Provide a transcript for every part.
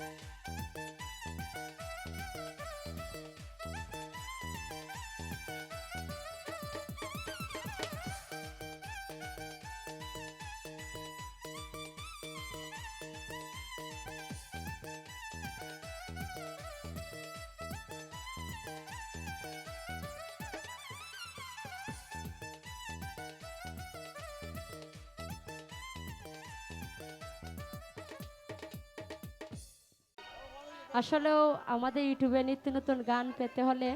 Yeah. আসলেও আমাদের ইউটিউবে নিত্য নতুন গান পেতে হলে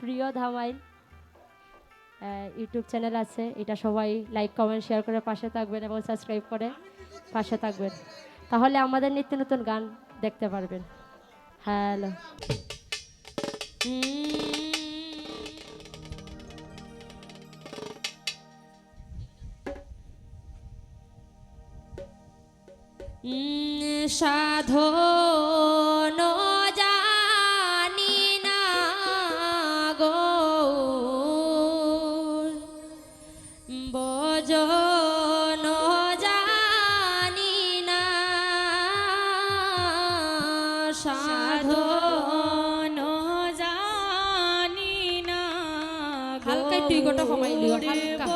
প্রিয় ধামাইল ইউটিউব চ্যানেল আছে এটা সবাই লাইক কমেন্ট শেয়ার করে পাশে থাকবেন এবং সাবস্ক্রাইব করে পাশে থাকবেন তাহলে আমাদের নিত্য নতুন গান দেখতে পারবেন হ্যালো সাধন হালকা একটু ইগোটা কমাই দিও হালকা।